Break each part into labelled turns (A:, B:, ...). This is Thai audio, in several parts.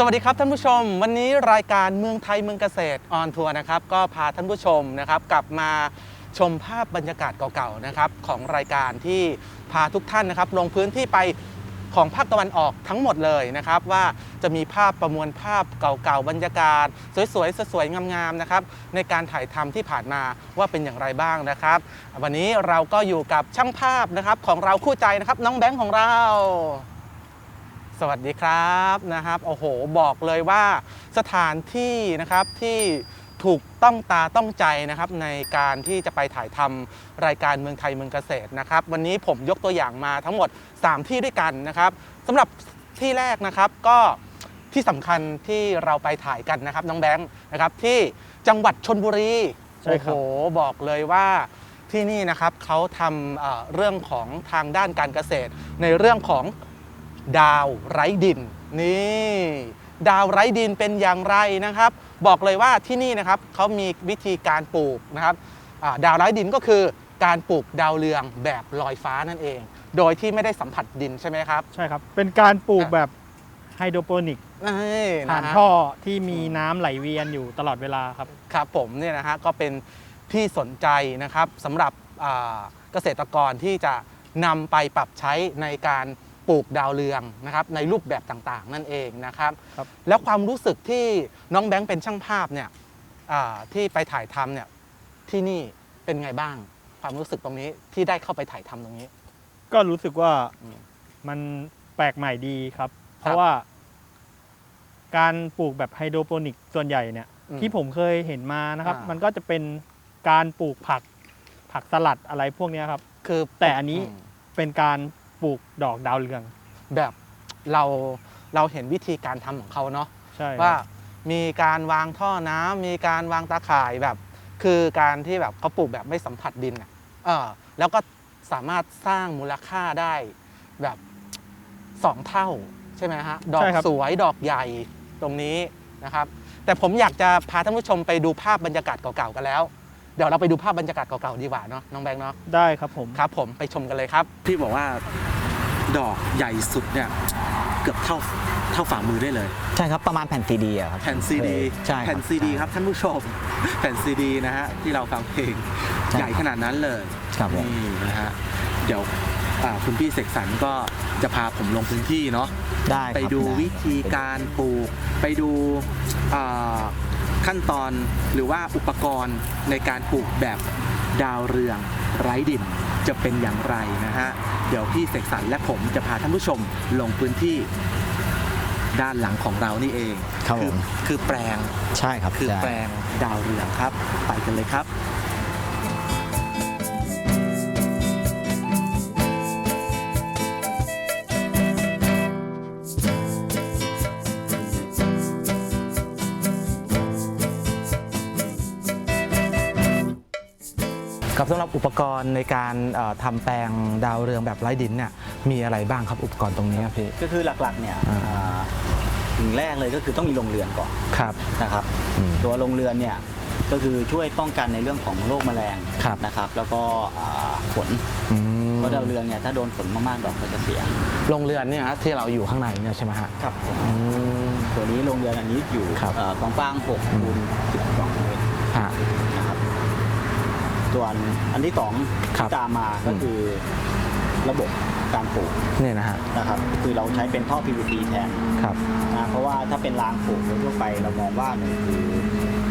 A: สวัสดีครับท่านผู้ชม วันนี้รายการเมืองไทยเมืองเกษตรออนทัวร์นะครับก็พาท่านผู้ชมนะครับกลับมาชมภาพบรรยากาศเก่าๆนะครับของรายการที่พาทุกท่านนะครับลงพื้นที่ไปของภาคตะวันออกทั้งหมดเลยนะครับว่าจะมีภาพประมวลภาพเก่าๆบรรยากาศ สวยๆสวยๆงามๆนะครับในการถ่ายทำที่ผ่านมาว่าเป็นอย่างไรบ้างนะครับ วันนี้เราก็อยู่กับช่างภาพนะครับของเราคู่ใจนะครับน้องแบงค์ของเรา สวัสดีครับนะครับโอ้โหบอกเลยว่าสถานที่นะครับที่ถูกต้องตาต้องใจนะครับในการที่จะไปถ่ายทำรายการเมืองไทยเมืองเกษตรนะครับ วันนี้ผมยกตัวอย่างมาทั้งหมด 3 ที่ด้วยกันนะครับสำหรับที่แรกนะครับก็ที่สำคัญที่เราไปถ่ายกันนะครับน้องแบงค์นะครับที่จังหวัดชนบุรี
B: ใช่ครับ
A: โอ้โหบอกเลยว่าที่นี่นะครับเขาทำเอ่อเรื่องของทางด้านการเกษตรในเรื่องของ ดาวไร้ดิน นี่ ดาวไร้ดินเป็นอย่างไรนะครับ บอกเลยว่าที่นี่นะครับเขามีวิธีการปลูกนะครับอ่าดาวไร้ดินก็คือการปลูกดาวเรืองแบบลอยฟ้านั่นเอง โดยที่ไม่ได้สัมผัสดินใช่ไหมครับ
B: ใช่ครับ เป็นการปลูก
A: อะ
B: แบบไฮโดรโปนิก
A: นี่
B: ผ่าน
A: นะฮะ
B: ท่อที่มีน้ำไหลเวียนอยู่ตลอดเวลาครับ
A: ครับผมเนี่ยนะฮะก็เป็นที่สนใจนะครับสำหรับอ่าเกษตรกรที่จะนำไปปรับใช้ในการ ปลูกดาวเรืองนะครับในรูปแบบต่างๆ นั่นเองนะครับ
B: ครับ
A: แล้วความรู้สึกที่น้องแบงค์เป็นช่างภาพเนี่ยอ่าที่ไปถ่ายทำเนี่ยที่นี่เป็นไงบ้าง ความรู้สึกตรงนี้ที่ได้เข้าไปถ่ายทำตรงนี้
B: ก็รู้สึกว่า
A: อืม
B: มันแปลกใหม่ดีครับ เพราะว่า การปลูกแบบไฮโดรโปนิกส่วนใหญ่เนี่ย
A: อืม
B: ที่ผมเคยเห็นมานะครับ
A: อ่ามั
B: มันก็จะเป็นการปลูกผักผักสลัดอะไรพวกเนี้ยครับ
A: คือ
B: แต่อันนี้
A: ม
B: เป็นการ ปลูกดอกดาวเรือง
A: แบบเราเราเห็นวิธีการทำของเขาเนาะ
B: ใช่
A: ว่า
B: ครับ
A: มีการวางท่อน้ำมีการวางตาข่ายแบบ คือการที่แบบเขาปลูกแบบไม่สัมผัสดินอะเออแล้วก็สามารถสร้างมูลค่าได้แบบสองเท่าใช่ไหมฮะดอก
B: ใช่ครับ
A: สวยดอกใหญ่ตรงนี้นะครับ แต่ผมอยากจะพาท่านผู้ชมไปดูภาพบรรยากาศเก่าๆกันแล้ว เดี๋ยวเราไปดูภาพบรรยากาศเก่าๆดีกว่าเนาะน้องแบงค์เนาะ
B: ได้ครับผม
A: ครับ ผมไปชมกันเลยครับ
C: ที่บอกว่าดอกใหญ่สุดเนี่ยเกือบเท่าเท่าฝ่ามือได้เลย
D: ใช่ครับประมาณแผ่นซีดีอะครับ
C: แผ่นซีดี
D: ใช่ครับ
C: แผ่นซีดีครับท่านผู้ชม แผ่นซีดีนะฮะที่เราฟังเพลง
D: ใช่
C: ใหญ่ขนาดนั้นเลย
D: ครับผม
C: นี่นะฮะเดี๋ยวอ่าคุณพี่เสกสรรก็จะพาผมลงพื้นที่เนาะ
D: ได้ครับ
C: ไปดู
D: ได้
C: วิธีการปลูก ไปดูอ่า ขั้นตอนหรือว่าอุปกรณ์ในการปลูกแบบดาวเรืองไร้ดินจะเป็นอย่างไรนะฮะ เดี๋ยวพี่เสกสรรและผมจะพาท่านผู้ชมลงพื้นที่ด้านหลังของเรานี่เอง
D: ครับ
C: อ
D: ผม
C: คือแปลง
D: ใช่ครับ
C: คือ
D: ใช่
C: แปลงดาวเรืองครับ ไปกันเลยครับ
A: ครับสำหรับอุปกรณ์ในการเอ่อทำแปลงดาวเรืองแบบไร้ดินเนี่ยมีอะไรบ้างครับอุปกรณ์ตรงนี้ครับพี่
D: ก็คือหลักๆเนี่ย
A: อ่า
D: อ่าสิ่งแรกเลยก็คือต้องมีโรงเรือนก่อน
A: ครับ
D: นะครับ
A: อืม
D: ตัวโรงเรือนเนี่ยก็คือช่วยป้องกันในเรื่องของโรคแมลง
A: ครับ
D: นะครับ แล้วก็อ่าฝน
A: อืม
D: เพราะดาวเรืองเนี่ยถ้าโดนฝนมากๆดอกก็จะเสีย
A: โรงเรือนเนี่ยฮะที่เราอยู่ข้างในเนี่ยใช่ไหมฮะ
D: ครับผม
A: อืม
D: ตัวนี้โรงเรือนอันนี้อยู่
A: ครับ
D: เอ่อกว้างๆ6คูณ12เมตร
A: ฮะ
D: นะครับ ส่วนอันที่สอง
A: ครับ
D: ที่ตามมาก็คือระบบการปลูก
A: เนี่ยนะฮะ
D: นะครับ คือเราใช้เป็นท่อ PVC แทน
A: ครับ
D: นะเพราะว่าถ้าเป็นเป็นรางปลูกทั่วไปเรามองว่าหนึ่งคือ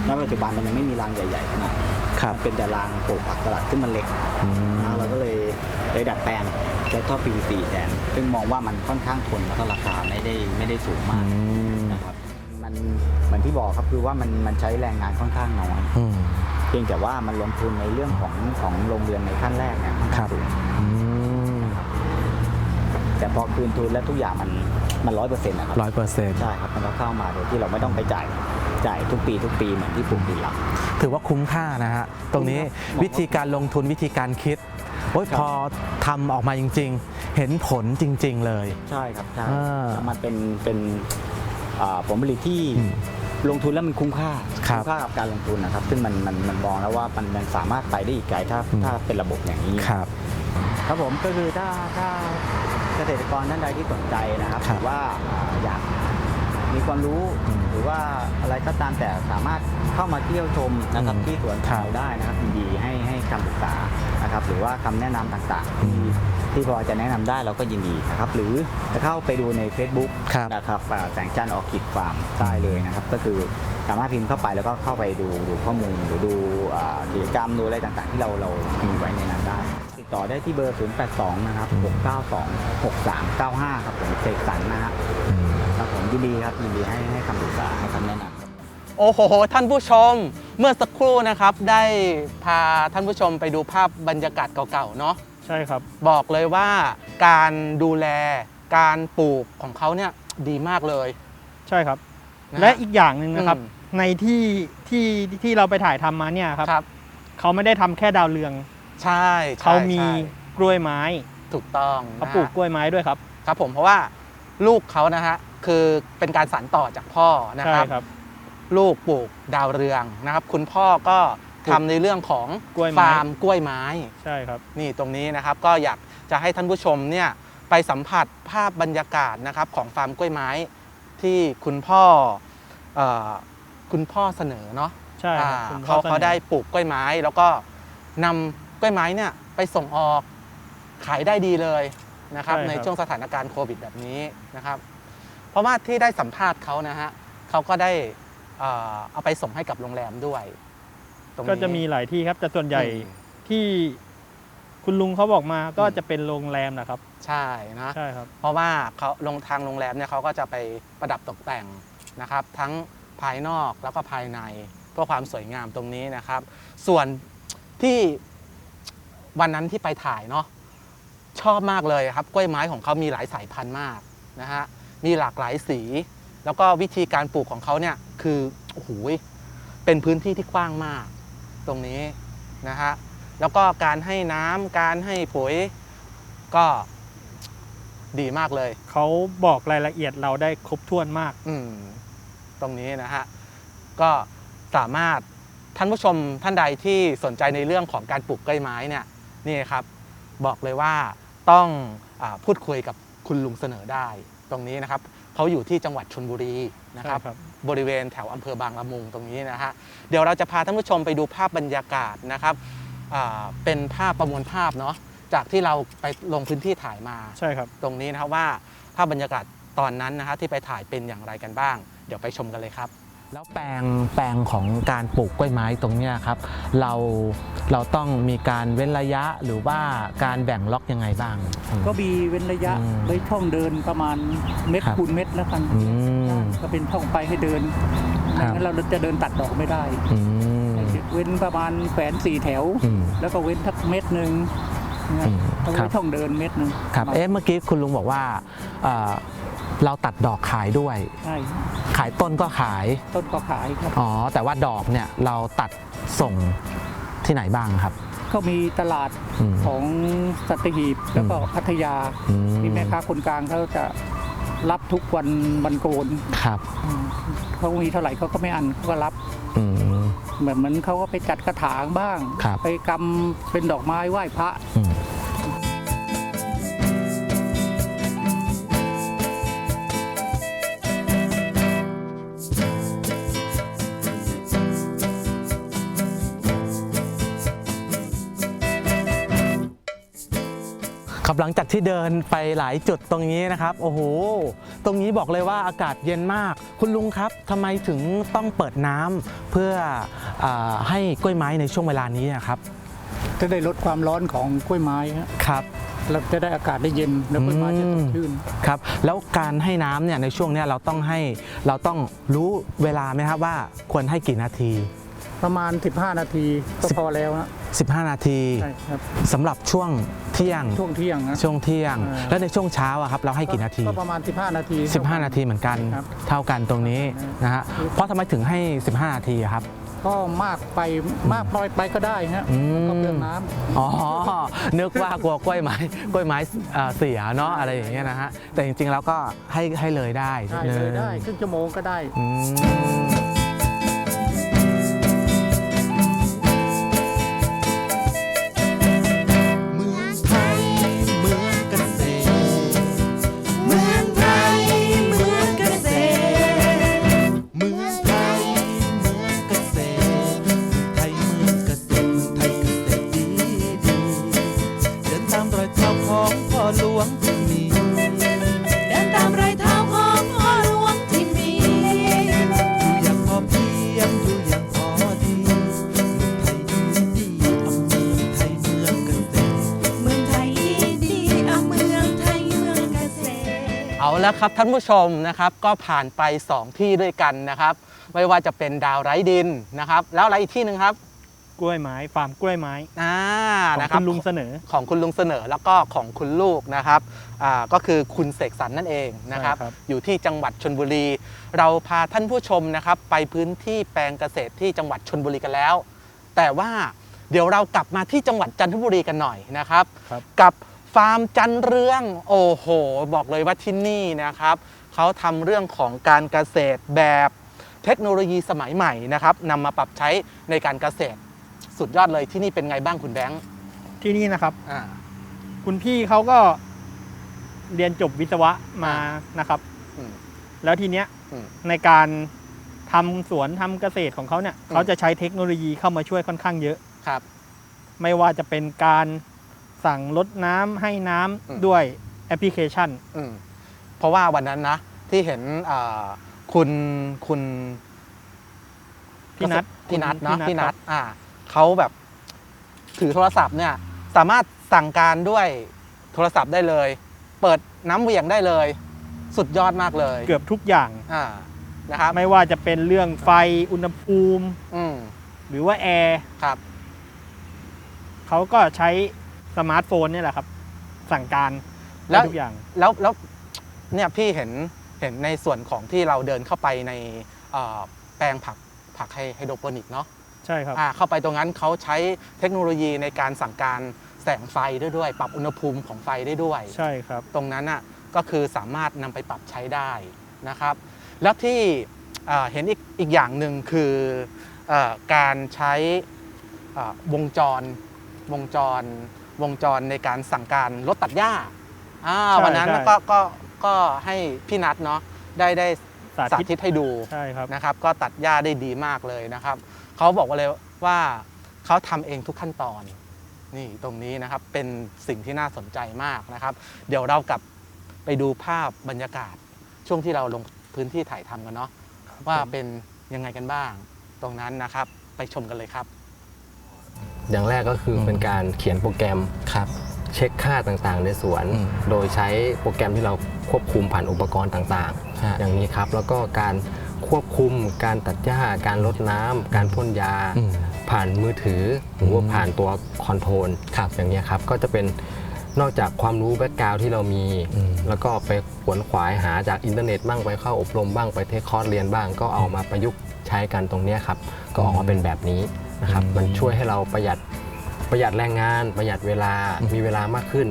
D: ณปัจจุบันมันยังไม่มีรางใหญ่ๆขนาดนั้น
C: ครับ
D: มันเป็นแต่รางปลูกผักสลัดซึ่งมันเล็กนะเราก็เลยเลยดัดแปลงใช้ท่อ PVC แทน ซึ่งมองว่ามันค่อนข้างทนแล้วก็ราคาไม่ได้ไม่ได้สูงมากนะครับ มันเหมือนที่บอกครับคือว่ามันมันใช้แรงงานค่อนข้างน้อย
C: อืม
D: เพียงแต่ว่ามันลงทุนในเรื่องของของโรงเรือนในขั้นแรกเนี่ยค่อน
C: ครั
D: ข้าง
C: บ
D: สูง
C: อืม
D: แต่พอคืนทุนแล้วทุกอย่างมันมันร้อยเปอร์เซ็นต์นะครับ
C: ร้อยเปอร์เซ็นต์
D: ใช่ครับมันก็เข้ามาโดยที่เราไม่ต้องไปจ่ายจ่ายทุกปีทุกปีเหมือนที่ปลูกดินหลัก
C: ถือว่าคุ้มค่านะฮะตรงนี้
D: คุ้มครับ
C: วิธีการลงทุนวิธีการคิดโอ้ย
D: ครับ
C: พอทำออกมาจริง ๆ เห็นผลจริง ๆ เลย
D: ใช่ครับใช่
C: อ่า
D: แล้วมันเป็นเป็นอ่าผลผลิตที่
C: อืม
D: ลงทุนแล้วมันคุ้มค่า
C: ครับ
D: คุ้มค่ากับการลงทุนนะครับ ซึ่งมันมันมันมองแล้วว่ามันมันสามารถไปได้อีกไกลถ้า
C: อืม
D: ถ้าเป็นระบบอย่างนี้
C: ครับ
D: ครับผมก็คือถ้าถ้าเกษตรกรท่านใดที่สนใจนะครับ
C: ครับ
D: หรือว่าอ่าอยากมีความรู้
C: อืม
D: หรือว่าอะไรก็ตามแต่สามารถเข้ามาเที่ยวชมนะครับ
C: อืม
D: ที่สวนข
C: ครั
D: อง
C: บ
D: เราได้นะครับยินดีให้ให้คำปรึกษานะครับ หรือว่าคำแนะนำต่างๆ
C: อื
D: ที่
C: ม
D: ที่พอจะแนะนำได้เราก็ยินดีนะครับ หรือจะเข้าไปดูใน Facebook
C: ครับ
D: นะครับอ่าแสงจันทร์ออคิดฟาร์มได้เลยนะครับ ก็คือ สามารถพิมพ์เข้าไปแล้วก็เข้าไปดูดูข้อมูลหรือดูอ่ากิจกรรมดูอะไรต่างๆ ที่เราเรามีไว้ในนั้นได้ ติดต่อได้ที่เบอร์ 082 นะครับ 692 6395 ครับผมเสกสรรนะฮะ
C: อืม
D: ครับผมยินดีครับยินดีให้ให้คำปรึกษาให้คำแนะนำ
A: โอ้โห ท่านผู้ชม เมื่อสักครู่นะครับ ได้พาท่านผู้ชมไปดูภาพบรรยากาศเก่าๆ เนาะ
B: ใช่ครับ
A: บอกเลยว่าการดูแลการปลูกของเขาเนี่ยดีมากเลย
B: ใช่ครับ
A: นฮ
B: และอีกอย่างหนึ่งนะครับ
A: อืม
B: ในที่ที่ที่เราไปถ่ายทำมาเนี่ยครับ
A: ครับ
B: เขาไม่ได้ทำแค่ดาวเรือง
A: ใช่ใช่
B: เขามี
A: ใช่
B: กล้วยไม้
A: ถูกต้อง
B: เขา
A: นะ
B: ปลูก
A: ฮะ
B: กล้วยไม้ด้วยครับ
A: ครับผมเพราะว่าลูกเขานะฮะคือเป็นการสานต่อจากพ่อนะ
B: ใช่
A: ครับ
B: ครับ
A: ลูกปลูกดาวเรืองนะครับ คุณพ่อก็ทำในเรื่องของ
B: กล้วยไม้
A: ฟาร์มกล้วยไม้
B: ใช่ครับ
A: นี่ตรงนี้นะครับ ก็อยากจะให้ท่านผู้ชมเนี่ยไปสัมผัสภาพบรรยากาศนะครับของฟาร์มกล้วยไม้ที่คุณพ่อเออ คุณพ่อเสนอเนาะ
B: ใช่ครับ
A: อ่า
B: คุณพ่
A: เขา
B: อสนอ
A: เขาได้ปลูกกล้วยไม้ แล้วก็นำกล้วยไม้เนี่ยไปส่งออกขายได้ดีเลยนะครับ
B: ใช่ครับ
A: ในช่วงสถานการณ์โควิดแบบนี้นะครับ เพราะว่าที่ได้สัมภาษณ์เขานะฮะเขาก็ได้เอ่อเอาไปส่งให้กับโรงแรมด้วย ตรงนี้
B: ก็จะมีหลายที่ครับ แต่ส่วนใหญ่
A: อืม
B: ที่คุณลุงเขาบอกมาก็
A: อืม
B: จะเป็นโรงแรมนะครับ
A: ใช่นะ
B: ใช่ครับ
A: เพราะว่าเขาลงทางโรงแรมเนี่ยเขาก็จะไปประดับตกแต่งนะครับ ทั้ง ภายนอกแล้วก็ภายในเพื่อความสวยงามตรงนี้นะครับ ส่วนที่วันนั้นที่ไปถ่ายเนาะชอบมากเลยครับกล้วยไม้ของเขามีหลายสายพันธุ์มากนะฮะมีหลากหลายสี แล้วก็วิธีการปลูกของเขาเนี่ยคือโอ้โหเป็นพื้นที่ที่กว้างมากตรงนี้นะฮะแล้วก็การให้น้ำการให้ปุ๋ยก็ดีมากเลย
B: เขาบอกรายละเอียดเราได้ครบถ้วนมาก
A: อืม ตรงนี้นะฮะก็สามารถท่านผู้ชมท่านใดที่สนใจในเรื่องของการปลูกกล้วยไม้เนี่ยนี่ครับบอกเลยว่าต้องอาพูดคุยกับคุณลุงเสนอได้ตรงนี้นะครับเขาอยู่ที่จังหวัดชนบุรีนะครับ
B: ใช่ครับ
A: บริเวณแถวอำเภอบางละมุงตรงนี้นะฮะเดี๋ยวเราจะพาท่านผู้ชมไปดูภาพบรรยากาศนะครับอ่าเป็นภาพประมวลภาพเนาะจากที่เราไปลงพื้นที่ถ่ายมา
B: ใช่ครับ
A: ตรงนี้นะครับว่าภาพบรรยากาศตอนนั้นนะฮะที่ไปถ่ายเป็นอย่างไรกันบ้าง เดี๋ยวไปชมกันเลยครับ แล้วแปลงแปลงของการปลูกกล้วยไม้ตรงเนี้ยครับ เราเราต้องมีการเว้นระยะหรือว่าการแบ่งล็อกยังไงบ้าง
E: ก็มีเว้นระยะ
A: อืม
E: ไว้ช่องเดินประมาณเม็ด
A: ครับ
E: คูณเม็ดแล้วกัน
A: อืม
E: ก็เป็นช่องไปให้เดิน
A: ครั
E: ไม่
A: บ
E: งั้นเราจะเดินตัดดอกไม่ได้
A: อืม
E: เว้นประมาณแขวนสี่แถว
A: อืม
E: แล้วก็เว้นทักเม็ดหนึ่งนะ
A: อืม
E: ต้อง
A: ครั
E: ไว้
A: บ
E: ช่องเดินเม็ดหนึ่ง
A: ครับเอ๊ะเมื่อกี้คุณลุงบอกว่าเอ่อ เราตัดดอกขายด้วย
E: ใช่
A: ขายต้นก็ขาย
E: ต้นก็ขายครับ
A: อ๋อ แต่ว่าดอกเนี่ยเราตัดส่งที่ไหนบ้างครับ
E: ก็มีตลาด
A: อืม
E: ของสัตหีบแล้วก็พัทยา
A: อืม
E: ที่แม่ค้าคนกลางเขาจะรับทุกวันวันโกน
A: ครับ
E: อืมเขามีเท่าไหร่เขาก็ไม่อันเขาก็รับ
A: อืม
E: เหมือนเหมือนเขาก็ไปจัดกระถางบ้าง
A: ครับ
E: ไปกำเป็นดอกไม้ไหว้พระ
A: อืม คหลังจากที่เดินไปหลายจุดตรงนี้นะครับ โอ้โห ตรงนี้บอกเลยว่าอากาศเย็นมาก คุณลุงครับทำไมถึงต้องเปิดน้ำเพื่ออาให้กล้วยไม้ในช่วงเวลานี้อะครับ
E: จะได้ลดความร้อนของกล้วยไม้ฮะ
A: ครับ
E: เราจะได้อากาศได้เย็นแล้วกล้วยไม้จะสดชื่น
A: ครับแล้วการให้น้ำเนี่ยในช่วงเนี้ยเราต้องให้เราต้องรู้เวลาไหมครับว่าควรให้กี่นาที
E: ประมาณ 15 นาทีก็พอแล้วฮะ
A: 15 นาที
E: ใช่ครับ
A: สำหรับช่วงเที่ยง
E: ช่วงเที่ยงนะ
A: ช่วงเที่ยง
E: อ่า
A: แล้วในช่วงเช้าอะครับเราให้กี่นาที
E: ก็ประมาณ 15 นาที
A: 15 นาทีเหมือนกัน
E: ครับ
A: เท่ากันตรงนี้นะฮะเพราะทำไมถึงให้ 15 นาทีอะครับ
E: ก็มากไปมากน้อยไปก็ได้ฮะ
A: อืม
E: ก็เปลืองน้ำ
A: อ๋อ นึกว่ากลัวกล้วยไม้ กล้วยไม้เอ่อเสียเนาะอะไรอย่างเงี้ยนะฮะ แต่จริงๆแล้วก็ให้ให้เลยได้
E: ได้เลยได้ครึ่งชั่วโมงก็ได้
A: อืม
F: รเอา
A: แล้วครับท่านผู้ชมนะครับก็ผ่านไป 2 ที่ด้วยกันนะครับ ไม่ว่าจะเป็นดาวไร้ดินนะครับ แล้วอะไรอีกที่หนึ่งครับ
B: กล้วยไม้ฟาร์มกล้วยไม้
A: อ่า
B: ของ
A: นะครั
B: คุ
A: บ
B: ณลุงเสนอ
A: ของคุณลุงเสนอแล้วก็ของคุณลูกนะครับอ่าก็คือคุณเสกสรรนั่นเองนะครับ
B: ใช่ครับ
A: อยู่ที่จังหวัดชนบุรี เราพาท่านผู้ชมนะครับ ไปพื้นที่แปลงเกษตรที่จังหวัดชนบุรีกันแล้ว แต่ว่าเดี๋ยวเรากลับมาที่จังหวัดจันทบุรีกันหน่อยนะครับ
B: ครับ
A: กับ ฟาร์มจันเรือง โอ้โห บอกเลยว่าที่นี่นะครับเขาทำเรื่องของการเกษตรแบบเทคโนโลยีสมัยใหม่นะครับนำมาปรับใช้ในการเกษตร สุดยอดเลยที่นี่เป็นไงบ้างคุณแบงค์
B: ที่นี่นะครับ
A: อ่า
B: คุณพี่เขาก็เรียนจบวิศวะมานะครับ
A: อืม
B: แล้วทีเนี้ย
A: อืม
B: ในการทำสวนทำเกษตรของเขาเนี่ยเขาจะใช้เทคโนโลยีเข้ามาช่วยค่อนข้างเยอะ
A: ครับ
B: ไม่ว่าจะเป็นการ สั่งลดน้ำให้น้ำ
A: อืม
B: ด้วยแอปพลิเคชัน
A: อืมเพราะว่าวันนั้นนะ ที่เห็นอ่าคุณคุณ
B: พี่นัท
A: พี่นัท
B: คุณ
A: เนาะ
B: พี่
A: พี่
B: นั
A: นั
B: ท
A: ท อ่าเขาแบบถือโทรศัพท์เนี่ย สามารถสั่งการด้วยโทรศัพท์ได้เลย เปิดน้ำเหวี่ยงได้เลย สุดยอดมากเลย
B: เกือบทุกอย่าง
A: อ่านะครับ
B: ไม่ว่าจะเป็นเรื่องไฟอุณหภูมิ
A: อืม
B: หรือว่าแอร์
A: ครับ
B: เขาก็ใช้ สมาร์ทโฟนเนี่ยแหละครับ สั่งการ
A: แล้
B: ได้
A: ว
B: ทุกอย่าง
A: แล้วแล้วเนี่ยพี่เห็นเห็นในส่วนของที่เราเดินเข้าไปในเอ่อแปลงผักผักไฮไฮโดรโปนิกเนาะ
B: ใช่ครับ
A: อ่าเข้าไปตรงนั้นเขาใช้เทคโนโลยีในการสั่งการแสงไฟได้ด้วย ปรับอุณหภูมิของไฟได้ด้วย
B: ใช่ครับ
A: ตรงนั้นน่ะก็คือสามารถนำไปปรับใช้ได้นะครับ แล้วที่เอ่อเห็นอีกอีกอย่างหนึ่งคือเออการใช้เอ่อวงจรวงจร วงจรในการสั่งการรถตัดหญ้าอ่า
B: ใช่
A: วันนั้น
B: ใช่
A: ก็ก็ก็ให้พี่นัทเนาะได้ได้
B: สา
A: สา
B: ธิต
A: ธิตให้ดู
B: ใช่ครับ
A: นะครับ ก็ตัดหญ้าได้ดีมากเลยนะครับ เขาบอกว่าเลยว่าเขาทำเองทุกขั้นตอน นี่ตรงนี้นะครับเป็นสิ่งที่น่าสนใจมากนะครับ เดี๋ยวเรากลับไปดูภาพบรรยากาศช่วงที่เราลงพื้นที่ถ่ายทำกันเนาะว่าเป็นยังไงกันบ้าง ตรงนั้นนะครับ ไปชมกันเลยครับ
G: อย่างแรกก็คืออ
A: ม
G: เป็นการเขียนโปรแกรม
A: ครับ
G: เช็คค่าต่างๆ ในสวน
A: อืม
G: โดยใช้โปรแกรมที่เราควบคุมผ่านอุปกรณ์ต่าง
A: ฮะ
G: ๆอย่างนี้ครับแล้วก็การควบคุมการตัดหญ้าการลดน้ำการพ่นยา
A: อืม
G: ผ่านมือถือหรือว่า
A: อืม
G: ผ่านตัวคอนโทรล
A: ครับ
G: อย่างนี้ยครับก็จะเป็นนอกจากความรู้แบ็กกราวที่เรามี
A: อืม
G: แล้วก็ไปขวนขวายหาจากอินเทอร์เน็ตบ้างไปเข้าอบรมบ้างไปเทคคอร์สเรียนบ้าง ก็เอามาประยุกต์ใช้กันตรงเนี้ยครับ ก็ออกมาเป็นแบบนี้ นะครับ
A: อืม
G: มันช่วยให้เราประหยัดประหยัดแรงงาน ประหยัดเวลา
A: อืม
G: มีเวลามากขึ้น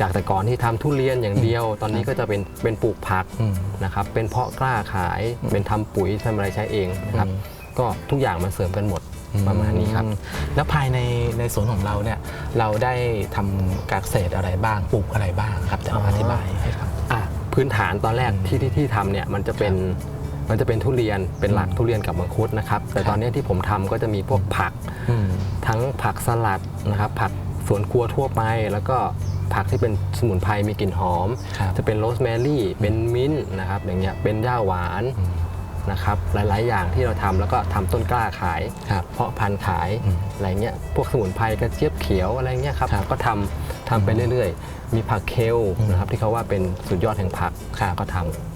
G: จากแต่ก่อนที่ทำทุเรียนอย่างเดียว ตอนนี้ก็จะเป็นเป็นปลูกผัก
A: อืม
G: นะครับเป็นเพาะกล้าขาย
A: อืม
G: เป็นทำปุ๋ยทำอะไรใช้เองนะครับ
A: อืม
G: ก็ทุกอย่างมันเสริมกันหมดประมาณนี้ครับ
A: อืมแล้วภายในในสวนของเราเนี่ยเราได้ทำการเกษตรอะไรบ้างปลูกอะไรบ้างครับจะเอา
G: อ๋อ
A: อธิบายให้ครับ
G: อะพื้นฐานตอนแรก
A: อืม
G: ที่ที่ที่ทำเนี่ยมันจะเป็น มันจะเป็นทุเรียนเป็นหลัก
A: อืม
G: ทุเรียนกับมังคุดนะครับ แต่
A: ครับ
G: ตอนเนี้ยที่ผมทำก็จะมีพวกผัก
A: อืม
G: ทั้งผักสลัดนะครับ ผักสวนครัวทั่วไป แล้วก็ผักที่เป็นสมุนไพรมีกลิ่นหอม
H: ครับ
G: จะเป็นโรสแมรี่เป็นมิ้นท์นะครับ อย่างเงี้ยเป็นหญ้าหวานนะครับหลาย ๆ อย่างที่เราทำแล้วก็ทำต้นกล้าขาย
H: ครับ
G: เพาะพันธุ์ขาย
H: อืม
G: อะไรเงี้ยพวกสมุนไพรกระเจี๊ยบเขียวอะไรเงี้ยครับ
H: ครับ
G: ก็ทำทำไปเรื่อย ๆ มีผักเคลนะครับที่เขาว่าเป็นสุดยอดแห่งผักก็ทำนะครับ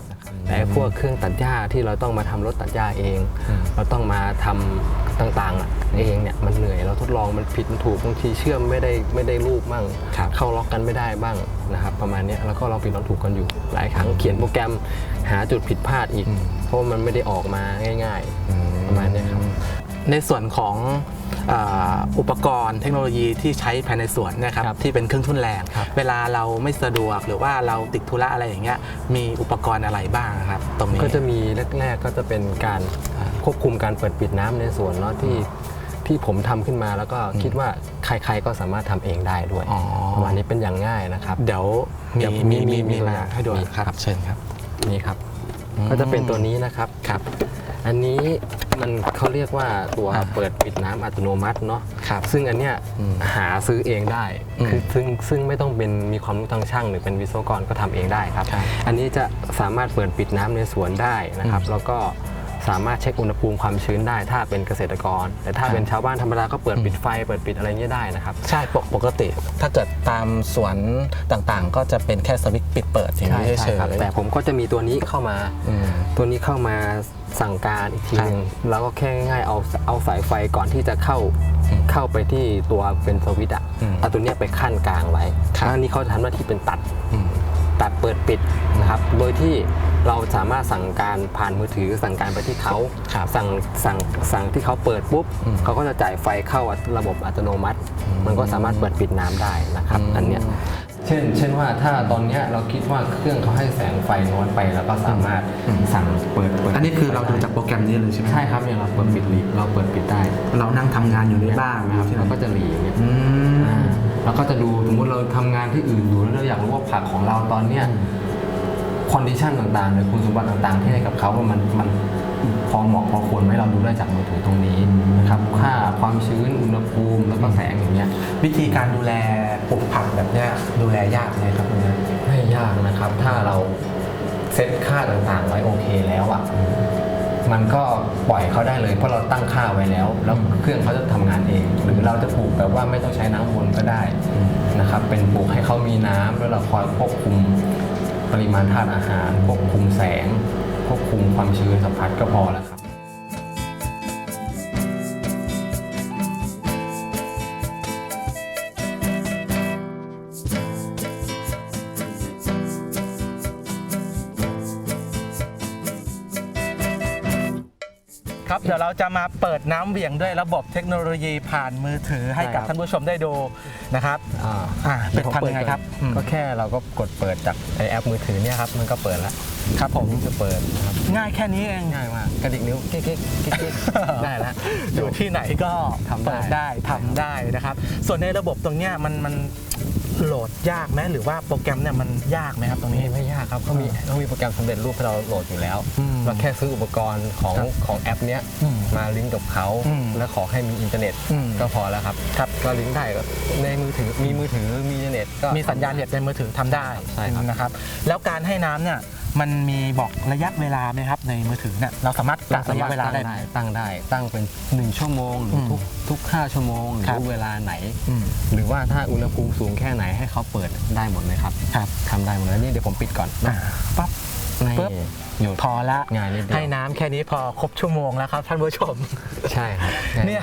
G: แต่พวกเครื่องตัดหญ้าที่เราต้องมาทำรถตัดหญ้าเอง
H: อืม
G: เราต้องมาทำต่างๆอะเองเนี่ยมันเหนื่อยเราทดลองมันผิดมันถูกบางทีเชื่อมไม่ได้ไม่ได้รูปบ้าง
H: ครับ
G: เข้าล็อกกันไม่ได้บ้างนะครับประมาณเนี้ยแล้วก็ลองผิดลองถูกกันอยู่ หลายครั้งเขียนโปรแกรมหาจุดผิดพลาดอีก เพราะว่ามันไม่ได้ออกมาง่าย ๆ ประมาณเนี้ยครับ
C: ในส่วนของเอ่ออุปกรณ์เทคโนโลยีที่ใช้ภายในสวนเนะครับ
G: ครับ
C: ที่เป็นเครื่องทุนแรง
G: ครับ
C: เวลาเราไม่สะดวกหรือว่าเราติดธุระอะไรอย่างเงี้ยมีอุปกรณ์อะไรบ้างครับ ตรงนี้
G: ก็จะมีแรก ๆ ก็จะเป็นการควบคุมการเปิดปิดน้ำในสวนเนาะที่ที่ผมทำขึ้นมาแล้วก็คิดว่าใครๆก็สามารถทำเองได้ด้วย
C: อ๋อ
G: ประมาณนี้เป็นอย่างง่ายนะครับ
C: เดี๋ยวมี
G: เดี๋ยว
C: มีมี
G: มี
C: มี
G: มี
C: มาให้ดู
G: มี
C: ครับ
G: ครับ
C: เชิญครับ
G: นี่ครับ
C: อืม
G: ก็จะเป็นตัวนี้นะครับ
C: ครับ
G: อันนี้มันเขาเรียกว่าตัว
C: อ่า
G: เปิดปิดน้ำอัตโนมัติเนาะ
C: ครับ
G: ซึ่งอันเนี้ย
C: อืม
G: หาซื้อเองได้
C: อืม
G: คือซึ่งซึ่งไม่ต้องเป็นมีความรู้ทางช่าง หรือเป็นวิศวกรก็ทำเองได้ครับ
C: ครับ
G: อันนี้จะสามารถเปิดปิดน้ำในสวนได้นะครับ
C: อืม
G: แล้วก็ สามารถเช็คอุณหภูมิความชื้นได้ถ้าเป็นเกษตรกร แต่ถ้า
C: ครับ
G: เป็นชาวบ้านธรรมดาก็เปิด
C: อืม
G: ปิดไฟเปิดปิดอะไรเงี้ยได้นะครับ
C: ใช่ปกปกติ ถ้าเกิดตามสวนต่างๆ ก็จะเป็นแค่สวิตช์ปิดเปิดอย่างนี้เฉย
G: ครับ
C: ๆ
G: แต่ผมก็จะมีตัวนี้เข้ามา
C: อืม
G: ตัวนี้เข้ามาสั่งการอีกที
C: ครับ
G: หนึงแล้วก็แค่ง่ายๆเอาเอาสายไฟก่อนที่จะเข้า
C: อืม
G: เข้าไปที่ตัวเป็นสวิตช์อะ
C: อืม
G: เอาตัวเนี้ยไปขั้นกลางไว้
C: ครับ
G: แล้วอันนี้เขาจะทำหน้าที่เป็นตัด
C: อืม
G: ตัดเปิดปิดนะครับ โดยที่ เราสามารถสั่งการผ่านมือถือสั่งการไปที่เขา
C: ครับ
G: สั่งสั่งสั่งที่เขาเปิดปุ๊บ
C: อืม
G: เขาก็จะจ่ายไฟเข้าระบบอัตโนมัติ
C: อืม
G: มันก็สามารถเปิดปิดน้ำได้นะครับ
C: อืม
G: อันเนี้ย เช่น เช่นว่าถ้าตอนเนี้ยเราคิดว่าเครื่องเขาให้แสงไฟน้อยไปแล้วก็สามารถสั่งเปิดเปิด
C: อันนี้คือเราดูจากโปรแกรมนี้เลยใช่ไหม
G: ใช่ครับเนี่ยเราเปิดปิดลีเราเปิดปิดได้
C: เรานั่งทำงานอยู่ในบ้านนะครับ
G: เราก็จะหลีอย่างเงี้ย
C: อืม
G: อ่าเราก็จะดูสมมติเราทำงานที่อื่นอยู่แล้วเราอยากรู้ว่าผักของเราตอนเนี้ย คอนดิชันต่างๆ หรือคุณสมบัติต่างๆ ที่ให้กับเขาว่ามันมันพอเหมาะพอควรไหมเราดูได้จากมือถือตรงนี้นะครับค่าความชื้นอุณหภูมิแล้วก็แสงอย่างเงี้ย
C: วิธีการดูแลปลูกผักแบบเนี้ยดูแลยากไหมครับคุณนะ
G: ไม่ยากนะครับ ถ้าเราเซตค่าต่างๆ ไว้โอเคแล้วอะมันก็ปล่อยเขาได้เลยเพราะเราตั้งค่าไว้แล้ว แล้วเครื่องเขาจะทำงานเอง หรือเราจะปลูกแบบว่าไม่ต้องใช้น้ำวนก็ได้นะครับเป็นปลูกให้เขามีน้ำแล้วเราคอยควบคุม ปริมาณธาตุอาหาร ควบคุมแสง ควบคุมความชื้นสัมผัสก็พอแล้ว
C: ครับ เดี๋ยวเราจะมาเปิดน้ำเหวี่ยงด้วยระบบเทคโนโลยีผ่านมือถือให้กับ
G: ใช่ครับ
C: ท่านผู้ชมได้ดูนะครับ
G: อ่า
C: อ่าเป็นทำยังไงครับอืม
G: ก็แค่เราก็กดเปิดจากไอแอปมือถือเนี่ยครับมันก็เปิดแล้ว
C: ครับผม
G: จะเปิดนะครับ
C: ง่ายแค่นี้เอง
G: ง่ายมากกระดิกนิ้วกิ๊กกิ๊กกิ๊กกิ๊กได้แล้ว
C: อยู่ที่ไหนก็
G: ทำได้
C: เปิดได้ทำได้นะครับ ส่วนในระบบตรงเนี้ยมันมัน โหลดยากไหมหรือว่าโปรแกรมเนี่ยมันยากไหมครับตรง
G: ไม่
C: นี้
G: ไม่ยากครับเขามีเขามีโปรแกรมสำเร็จรูปให้เราโหลดอยู่แล้ว
C: อืม
G: เราแค่ซื้ออุปกรณ์ของ
C: ครับ
G: ของแอปเนี้ย
C: อืม
G: มาลิงก์กับเขา
C: อืม
G: แล้วขอให้มีอินเทอร์เน็ต
C: อืม
G: ก็พอแล้วครับ
C: ครับ
G: ก็ลิงก์ได้ก็ในมือถือมีมือถือมีอินเทอร์เน็ตก็
C: มีสัญญาณเน็ตในมือถือทำได้
G: ใช่ครับ
C: นะครับ แล้วการให้น้ำเนี่ย มันมีบอกระยะเวลาไหมครับในมือถือเนี่ยเราสามารถกะระยะเวลาได้ไหม
G: ตั้งได้ ตั้งเป็น 1 ชั่วโมงหรืออ
C: ม
G: ทุกทุก5ชั่วโมงหรื
C: ครั
G: อบเวลาไหน
C: อืม
G: หรือว่าถ้าอุณหภูมิสูงแค่ไหนให้เขาเปิดได้หมดเลยครับ
C: ครับ
G: ทำได้หมดเลยนี่เดี๋ยวผมปิดก่อน
C: อ่าปั๊บ
G: นี่
C: ปึ๊บ
G: หยุด
C: พอละ
G: ง่ายนิดเดียว
C: ให้น้ำแค่นี้พอครบชั่วโมงแล้วครับท่านผู้ชม
G: ใช่ครับ
C: เนี่ย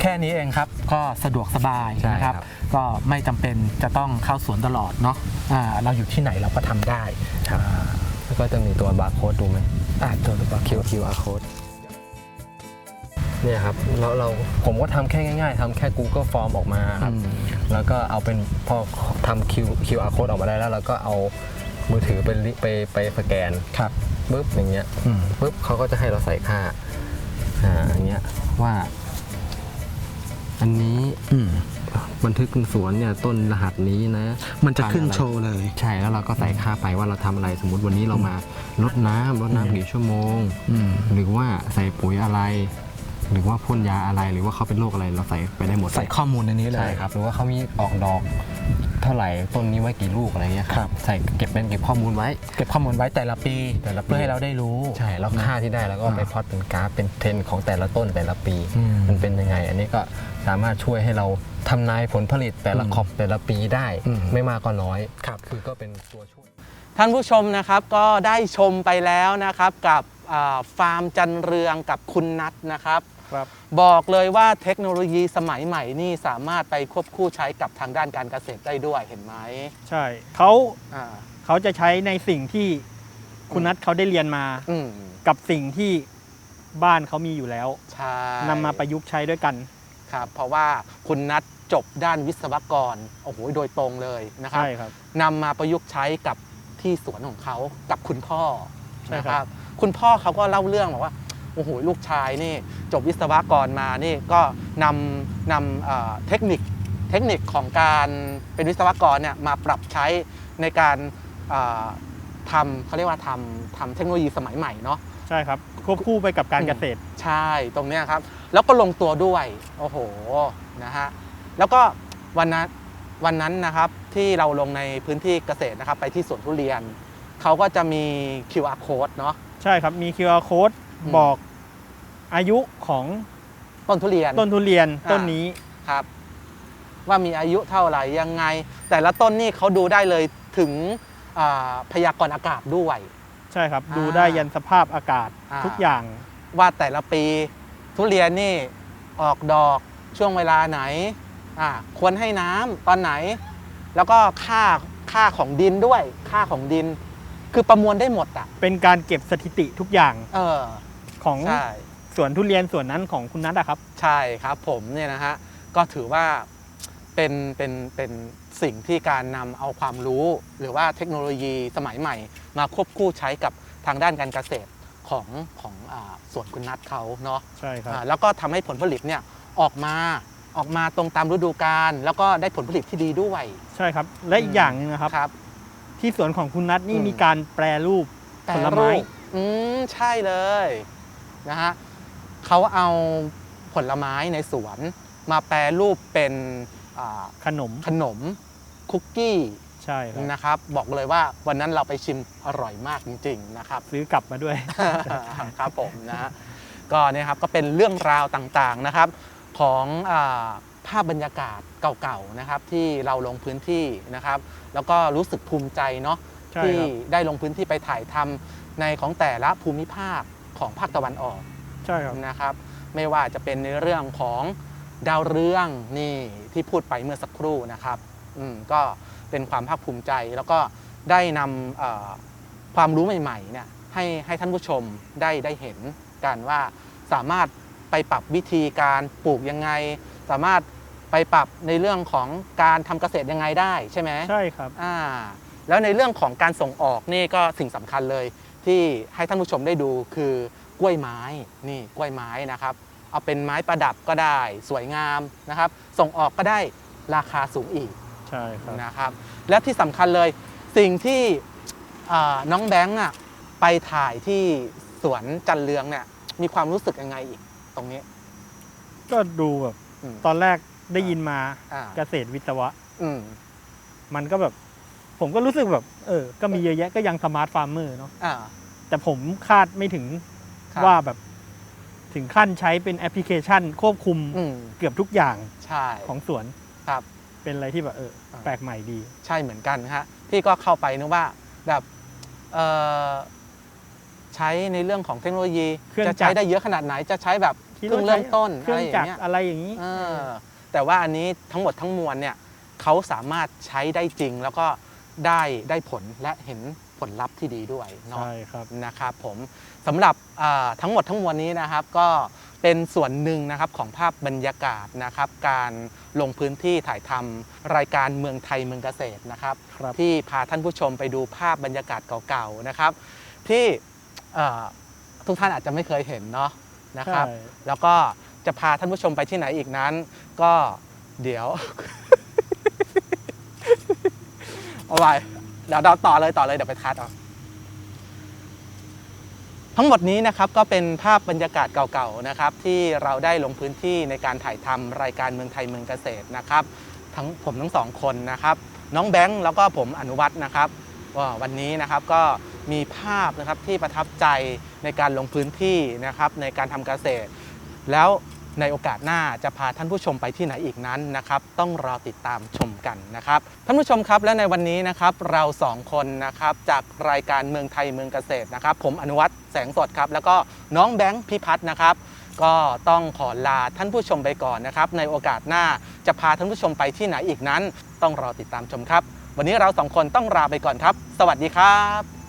C: แค่นี้เองครับก็สะดวกสบาย
G: ใช่
C: นะครับ
G: ครับ
C: ก็ไม่จำเป็นจะต้องเข้าสวนตลอดเนาะอ่าเราอยู่ที่ไหนเราก็ทำได้
G: ครับ แล้วก็จะมีตัวบาร์โค้ดดูไหม
C: อ่าตัวหรือเปล่า
G: Q QR code เนี่ยครับเราเราผมก็ทำแค่ง่ายๆทำแค่ Google Form ออกมาครับ
C: อืม
G: แล้วก็เอาเป็นพอทำ Q QR code ออกมาได้แล้วเราก็เอามือถือไปลิไปไปสแกน
C: ครับ
G: ปุ๊บอย่างเงี้ย
C: อืม
G: ปุ๊บเขาก็จะให้เราใส่ค่าอ่าอย่างเงี้ยว่า อันนี้
C: อืม
G: บันทึกสวนเนี่ยต้นรหัสนี้นะ
C: มันจะขึ้น
G: พัธุ์อไร
C: โชว์เลย
G: ใช่แล้วเราก็ใส่ค่าไปว่าเราทำอะไรสมมุติวันนี้เรามาลดน้ำลดน้ำกี่ชั่วโมง
C: อืม
G: หรือว่าใส่ปุ๋ยอะไรหรือว่าพ่นยาอะไรหรือว่าเขาเป็นโรคอะไรเราใส่ไปได้หมด
C: ใส่ข้อมูลในนี้เลย
G: ใช่ครับหรือว่าเขามีออกดอกเท่าท่าไหร่ต้นนี้ไว้กี่ลูกอะไรเงี้ยครับใส่เก็บเป็นเก็บข้อมูลไว้
C: เก็บข้อมูลไว้แต่ละปี
G: แต่ละปี
C: เพื่อให้เราได้รู้
G: ใช่แล้วค่าที่ได้แล้วก็
C: อ่า
G: ไปพลอตเป็นกราฟเป็นเทรนด์ของแต่ละต้นแต่ละปี
C: อืม
G: มันเป็นยังไง อันนี้ก็สามารถช่วยให้เราทำนายผลผลิตแต่ละ
C: อืม
G: ขอบแต่ละปีได้
C: อืม
G: ไม่มากก็น้อย
C: ครับ
G: คือก็เป็นตัวช่วย
A: ท่านผู้ชมนะครับก็ได้ชมไปแล้วนะครับกับอ่าฟาร์มจันเรืองกับคุณนัทนะครับ
B: ครับ
A: บอกเลยว่าเทคโนโลยีสมัยใหม่นี่สามารถไปควบคู่ใช้กับทางด้านการเกษตรได้ด้วยเห็นไหม
B: ใช่เขา
A: อ่า
B: เขาจะใช้ในสิ่งที่คุณนัทเขาได้เรียนมา
A: อืม
B: กับสิ่งที่บ้านเขามีอยู่แล้ว
A: ใช่
B: นำมาประยุกต์ใช้ด้วยกัน
A: ครับ เพราะว่าคุณนัทจบด้านวิศวกรโอ้โหโดยตรงเลยนะครับ
B: ใช่ครับ
A: นำมาประยุกต์ใช้กับที่สวนของเขากับคุณพ่อ
B: ใช่
A: นะ
B: ค
A: ค
B: รั
A: รับ บ คุณพ่อเขาก็เล่าเรื่องบอกว่าโอ้โหลูกชายนี่จบวิศวกรมานี่ก็นำนำเอ่อเทคนิคเทคนิคของการเป็นวิศวกรเนี่ยมาปรับใช้ในการเอ่อทำเขาเรียกว่าทำทำเทคโนโลยีสมัยใหม่เนาะ
B: ใช่ครับ ควบคู่ไปกับการเกษตร
A: ใช่ตรงเนี้ยครับ แล้วก็ลงตัวด้วย โอ้โหนะฮะแล้วก็วันนั้นวันนั้นนะครับที่เราลงในพื้นที่เกษตรนะครับ ไปที่สวนทุเรียน เขาก็จะมี QR code เนาะ
B: ใช่ครับมี QR code
A: อืม
B: บอก อายุของ
A: ต้นทุเรียน
B: ต้นทุเรียน
A: อ่า
B: ต้นนี้
A: ครับ ว่ามีอายุเท่าไหร่ยังไง แต่ละต้นนี่เขาดูได้เลยถึงอ่าพยากรณ์อากาศด้วย
B: ใช่ครับ
A: อ่า
B: ดูได้ยันสภาพอากาศ
A: อ่า
B: ทุกอย่าง
A: ว่าแต่ละปีทุเรียนนี่ออกดอกช่วงเวลาไหนอ่าควรให้น้ำตอนไหน แล้วก็ค่าค่าของดินด้วย ค่าของดิน คือประมวลได้หมดอะ
B: เป็นการเก็บสถิติทุกอย่าง
A: เออ
B: ของ
A: ใช่
B: ส วนทุเรียนสวนนั้นของคุณนัทอะครับ
A: ใช่ครับผมเนี่ยนะฮะก็ถือว่าเป็นเป็นเป็นสิ่งที่การนำเอาความรู้ หรือว่าเทคโนโลยีสมัยใหม่ มาควบคู่ใช้กับทางด้านการเกษตรของของอาสวนคุณนัทเขาเนาะ
B: ใช่ครับ
A: อ่าแล้วก็ทำให้ผลผลิตเนี่ยออกมาออกมาตรงตามฤดูกาลแล้วก็ได้ผลผลิตที่ดีด้วย
B: ใช่ครับ และอีกอย่างหนึงนะครับ
A: ครับ
B: ที่สวนของคุณนัทนี่
A: อืม
B: มีการแปรรูป ผลไม้
A: แปรรูปอืมใช่เลยนะฮะ เขาเอาผลไม้ในสวน มาแปรรูปเป็นอ่า
B: ขนม
A: ขนมคุกกี้
B: ใช่ครับ
A: นะครับ บอกเลยว่าวันนั้นเราไปชิมอร่อยมากจริง ๆ นะครับ
B: ซื้อกลับมาด้วย
A: ครับผมนะฮะก็เนี่ยครับก็เป็นเรื่องราวต่างๆนะครับ ของอาภาพบรรยากาศเก่าๆนะครับ ที่เราลงพื้นที่นะครับ แล้วก็รู้สึกภูมิใจเนาะ
B: ใช่
A: ที่
B: ครับ
A: ได้ลงพื้นที่ไปถ่ายทำในของแต่ละภูมิภาคของภาคตะวันออก
B: ใช่ครับ
A: นะครับ ไม่ว่าจะเป็นในเรื่องของดาวเรืองนี่ที่พูดไปเมื่อสักครู่นะครับอืมก็เป็นความภาคภูมิใจแล้วก็ได้นำเอ่อความรู้ใหม่ๆเนี่ยให้ให้ท่านผู้ชมได้ได้เห็นกันว่าสามารถไปปรับวิธีการปลูกยังไง สามารถไปปรับในเรื่องของการทำเกษตรยังไงได้ใช่ไหม
B: ใช่ครับ
A: อ่าแล้วในเรื่องของการส่งออกนี่ก็สิ่งสำคัญเลยที่ให้ท่านผู้ชมได้ดูคือ กล้วยไม้นี่กล้วยไม้นะครับ เอาเป็นไม้ประดับก็ได้สวยงามนะครับ ส่งออกก็ได้ราคาสูงอีก
B: ใช่ครับ
A: นะครับ และที่สำคัญเลยสิ่งที่อ่าน้องแบงค์อะไปถ่ายที่สวนจันเรืองเนี่ยมีความรู้สึกยังไงอีกตรงนี้
B: ก็ดูแบบ
A: อืม
B: ตอนแรกได้ยินมา
A: อ่า
B: เกษตรวิศวะ
A: อืม
B: มันก็แบบ ผมก็รู้สึกแบบ เออ ก็มีเยอะแยะก็ยังสมาร์ทฟาร์มเมอร์เนาะ
A: อ่า
B: แต่ผมคาดไม่ถึง
A: ครับ
B: ว่าแบบถึงขั้นใช้เป็นแอปพลิเคชัน ควบคุม
A: อืม
B: เกือบทุกอย่าง
A: ใช่
B: ของสวน
A: ครับ
B: เป็นอะไรที่แบบเออ
A: อ่า
B: แปลกใหม่ดี
A: ใช่เหมือนกันฮะพี่ก็เข้าไปนึกว่าแบบเอ่อใช้ในเรื่องของเทคโนโลยี
B: เครื่อง
A: จะ
B: จัก
A: ใช้
B: ร
A: ได้เยอะขนาดไหนจะใช้แบบ
B: คิด
A: เพิ่ง
B: ว่า
A: เริ่มต้น
B: เค
A: อะ
B: รื่
A: ไร
B: อง
A: อย่า
B: จั
A: ง
B: กร
A: เงี้ย
B: อะไรอย่างนี้
A: เออแต่ว่าอันนี้ทั้งหมดทั้งมวลเนี่ยเขาสามารถใช้ได้จริงแล้วก็ได้ได้ผลและเห็น ผลลัพธ์ที่ดีด้วยเนาะ
B: ใช่ครับ
A: นะครับผมสำหรับอ่าทั้งหมดทั้งมวลนี้นะครับก็เป็นส่วนหนึ่งนะครับของภาพบรรยากาศนะครับ การลงพื้นที่ถ่ายทำรายการเมืองไทยเมืองเกษตรนะครับ
B: ครับ
A: ที่พาท่านผู้ชมไปดูภาพบรรยากาศเก่าๆนะครับ ที่เอ่อทุกท่านอาจจะไม่เคยเห็นเนาะนะครับ
B: ใช่
A: แล้วก็จะพาท่านผู้ชมไปที่ไหนอีกนั้น ก็เดี๋ยว เอาไว้ เดี๋ยวเราต่อเลยต่อเลยเดี๋ยวไปคัดเอาทั้งหมดนี้นะครับก็เป็นภาพบรรยากาศเก่าๆนะครับ ที่เราได้ลงพื้นที่ในการถ่ายทำรายการเมืองไทยเมืองเกษตรนะครับ ทั้งผมทั้งสองคนนะครับ น้องแบงค์แล้วก็ผมอนุวัฒน์นะครับว่าวันนี้นะครับก็มีภาพนะครับที่ประทับใจในการลงพื้นที่นะครับในการทำเกษตร แล้ว ในโอกาสหน้าจะพาท่านผู้ชมไปที่ไหนอีกนั้นนะครับต้องรอติดตามชมกันนะครับท่านผู้ชมครับและในวันนี้นะครับเราสองคนนะครับจากรายการเมืองไทยเมืองเกษตรนะครับ ผมอนุวัฒน์แสงสดครับ แล้วก็น้องแบงค์พิพัฒน์นะครับ ก็ต้องขอลาท่านผู้ชมไปก่อนนะครับ ในโอกาสหน้าจะพาท่านผู้ชมไปที่ไหนอีกนั้น ต้องรอติดตามชมครับ วันนี้เราสองคนต้องลาไปก่อนครับ สวัสดีครับ